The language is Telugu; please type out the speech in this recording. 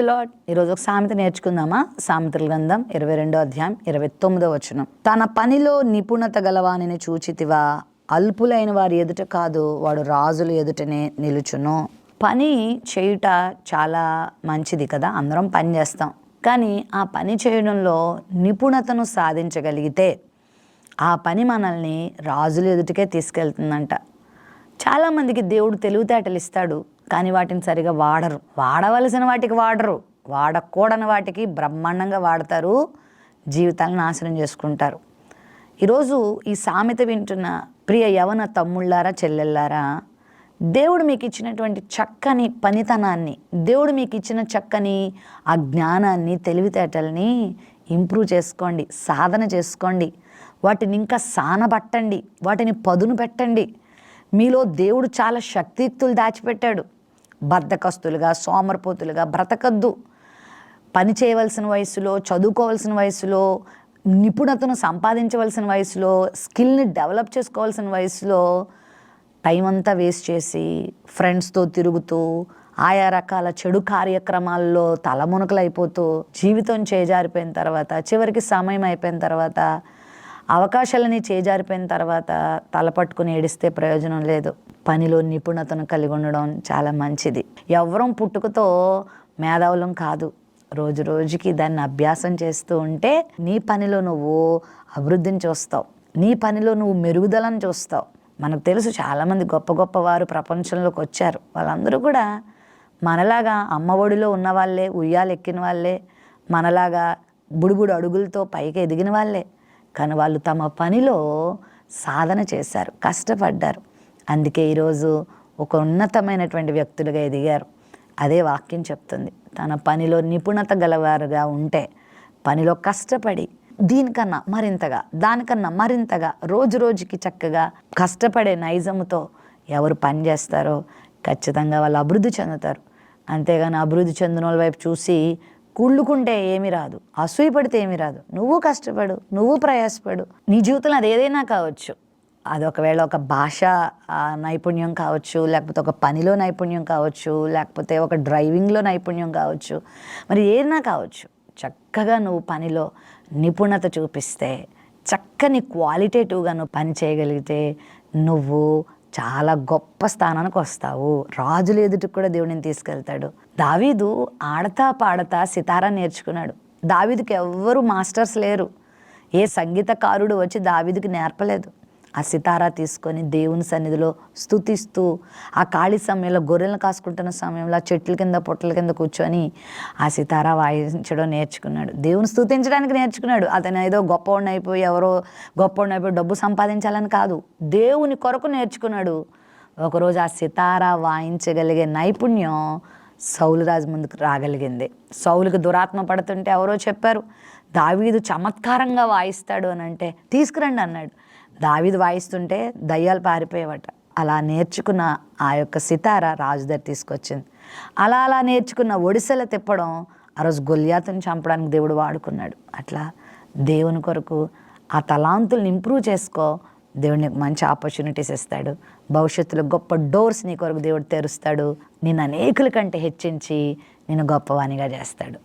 లార్డ్ ఈరోజు ఒక సామెత నేర్చుకుందామా? సామెతల గ్రంథం ఇరవై రెండో అధ్యాయం ఇరవై తొమ్మిదో వచనం. తన పనిలో నిపుణత గలవానిని చూచితివా? అల్పులైన వారి ఎదుట కాదు వాడు రాజుల ఎదుటనే నిలుచును. పని చేయుట చాలా మంచిది కదా? అందరం పని చేస్తాం. కానీ ఆ పని చేయడంలో నిపుణతను సాధించగలిగితే ఆ పని మనల్ని రాజుల ఎదుటికే తీసుకెళ్తుందంట. చాలామందికి దేవుడు తెలివితేటలు ఇస్తాడు. కానీ వాటిని సరిగా వాడరు. వాడవలసిన వాటికి వాడరు. వాడకూడని వాటికి బ్రహ్మాండంగా వాడతారు. జీవితాలను నాశనం చేసుకుంటారు. ఈరోజు ఈ సామెత వింటున్న ప్రియ యవన తమ్ముళ్ళారా చెల్లెళ్ళారా దేవుడు మీకు ఇచ్చినటువంటి చక్కని పనితనాన్ని దేవుడు మీకు ఇచ్చిన చక్కని ఆ జ్ఞానాన్ని తెలివితేటల్ని ఇంప్రూవ్ చేసుకోండి సాధన చేసుకోండి. వాటిని ఇంకా సానబట్టండి. వాటిని పదును పెట్టండి. మీలో దేవుడు చాలా శక్తియుక్తులు దాచిపెట్టాడు. బద్ధకస్తులుగా సోమరపోతులుగా బ్రతకద్దు. పని చేయవలసిన వయసులో చదువుకోవాల్సిన వయసులో నిపుణతను సంపాదించవలసిన వయసులో స్కిల్ని డెవలప్ చేసుకోవాల్సిన వయసులో టైం అంతా వేస్ట్ చేసి ఫ్రెండ్స్తో తిరుగుతూ ఆయా రకాల చెడు కార్యక్రమాల్లో తలమునకలైపోతూ జీవితం చేజారిపోయిన తర్వాత చివరికి సమయం అయిపోయిన తర్వాత అవకాశాలని చేజారిపోయిన తర్వాత తలపట్టుకుని ఏడిస్తే ప్రయోజనం లేదు. పనిలో నిపుణతను కలిగి ఉండడం చాలా మంచిది. ఎవరం పుట్టుకతో మేధావులం కాదు. రోజు రోజుకి దాన్ని అభ్యాసం చేస్తూ ఉంటే నీ పనిలో నువ్వు అభివృద్ధిని చూస్తావు. నీ పనిలో నువ్వు మెరుగుదలను చూస్తావు. మనకు తెలుసు చాలామంది గొప్ప గొప్ప వారు ప్రపంచంలోకి వచ్చారు. వాళ్ళందరూ కూడా మనలాగా అమ్మ ఒడిలో ఉన్న వాళ్ళే ఉయ్యాలు ఎక్కిన వాళ్ళే మనలాగా బుడిబుడు అడుగులతో పైకి ఎదిగిన వాళ్ళే. కానీ వాళ్ళు తమ పనిలో సాధన చేశారు కష్టపడ్డారు. అందుకే ఈరోజు ఒక ఉన్నతమైనటువంటి వ్యక్తులుగా ఎదిగారు. అదే వాక్యం చెప్తుంది. తన పనిలో నిపుణత గలవారుగా ఉంటే పనిలో కష్టపడి దీనికన్నా మరింతగా దానికన్నా మరింతగా రోజు రోజుకి చక్కగా కష్టపడే నైజముతో ఎవరు పని చేస్తారో ఖచ్చితంగా వాళ్ళు అభివృద్ధి చెందుతారు. అంతేగాని అభివృద్ధి చెందిన వాళ్ళ వైపు చూసి కుళ్ళుకుంటే ఏమి రాదు. అసూయ పడితే ఏమి రాదు. నువ్వు కష్టపడు నువ్వు ప్రయాసపడు. నీ జీవితంలో అది ఏదైనా కావచ్చు. అది ఒకవేళ ఒక భాష నైపుణ్యం కావచ్చు లేకపోతే ఒక పనిలో నైపుణ్యం కావచ్చు లేకపోతే ఒక డ్రైవింగ్లో నైపుణ్యం కావచ్చు మరి ఏదైనా కావచ్చు. చక్కగా నువ్వు పనిలో నిపుణత చూపిస్తే చక్కని క్వాలిటేటివ్గా నువ్వు పని చేయగలిగితే నువ్వు చాలా గొప్ప స్థానానికి వస్తావు. రాజులు ఎదుటికి కూడా దేవుడిని తీసుకెళ్తాడు. దావీదు ఆడతా పాడతా సితారా నేర్చుకున్నాడు. దావీదుకి ఎవ్వరు మాస్టర్స్ లేరు. ఏ సంగీతకారుడు వచ్చి దావీదుకి నేర్పలేదు. ఆ సితారా తీసుకొని దేవుని సన్నిధిలో స్తుతిస్తూ ఆ ఖాళీ సమయంలో గొర్రెలను కాసుకుంటున్న సమయంలో చెట్ల కింద పొట్టల కింద కూర్చొని ఆ సితారా వాయించడం నేర్చుకున్నాడు. దేవుని స్థుతించడానికి నేర్చుకున్నాడు. అతను ఏదో గొప్పవాడిని అయిపోయి ఎవరో గొప్పవాడిని అయిపోయి డబ్బు సంపాదించాలని కాదు. దేవుని కొరకు నేర్చుకున్నాడు. ఒకరోజు ఆ సితారా వాయించగలిగే నైపుణ్యం సౌలు రాజు ముందుకు రాగలిగింది. సౌలుకి దురాత్మ పడుతుంటే ఎవరో చెప్పారు దావీదు చమత్కారంగా వాయిస్తాడు అని అంటే తీసుకురండి అన్నాడు. దావిది వాయిస్తుంటే దయ్యాలు పారిపోయేవట. అలా నేర్చుకున్న ఆ యొక్క సితార రాజు దగ్గర తీసుకొచ్చింది. అలా అలా నేర్చుకున్న ఒడిసెల తిప్పడం ఆ రోజు గొల్యాతుని చంపడానికి దేవుడు వాడుకున్నాడు. అట్లా దేవుని కొరకు ఆ తలాంతుల్ని ఇంప్రూవ్ చేసుకో దేవుడు నీకు మంచి ఆపర్చునిటీస్ ఇస్తాడు. భవిష్యత్తులో గొప్ప డోర్స్ నీ కొరకు దేవుడు తెరుస్తాడు. నేను అనేకుల కంటే హెచ్చించి నేను గొప్పవానిగా చేస్తాడు.